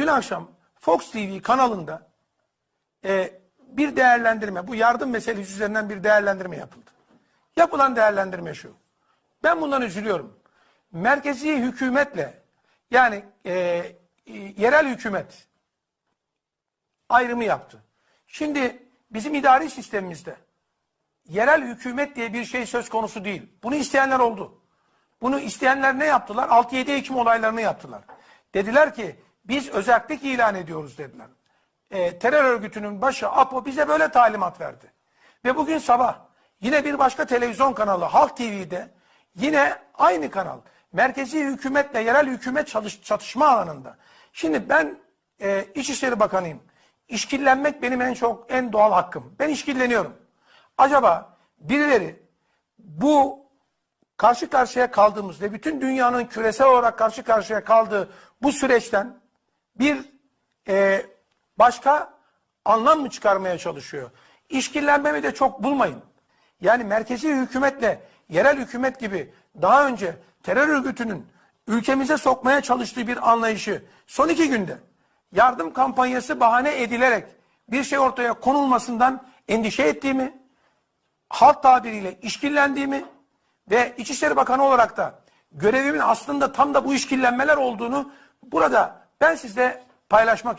Dün akşam Fox TV kanalında e, bir değerlendirme, bu yardım meselesi üzerinden bir değerlendirme yapıldı. Yapılan değerlendirme şu. Ben bundan üzülüyorum. Merkezi hükümetle yani e, e, yerel hükümet ayrımı yaptı. Şimdi bizim idari sistemimizde yerel hükümet diye bir şey söz konusu değil. Bunu isteyenler oldu. Bunu isteyenler ne yaptılar? 6-7 Ekim olaylarını yaptılar. Dediler ki biz özellik ilan ediyoruz dediler. E, terör örgütünün başı APO bize böyle talimat verdi. Ve bugün sabah yine bir başka televizyon kanalı Halk TV'de yine aynı kanal merkezi hükümetle yerel hükümet çalış, çatışma alanında. Şimdi ben e, İçişleri Bakanıyım. İşkillenmek benim en çok en doğal hakkım. Ben işkilleniyorum. Acaba birileri bu karşı karşıya kaldığımız ve bütün dünyanın küresel olarak karşı karşıya kaldığı bu süreçten bir e, başka anlam mı çıkarmaya çalışıyor? İşkillenmemi de çok bulmayın. Yani merkezi hükümetle yerel hükümet gibi daha önce terör örgütünün ülkemize sokmaya çalıştığı bir anlayışı son iki günde yardım kampanyası bahane edilerek bir şey ortaya konulmasından endişe ettiğimi, halk tabiriyle işkillendiğimi ve İçişleri Bakanı olarak da görevimin aslında tam da bu işkillenmeler olduğunu burada ben sizle paylaşmak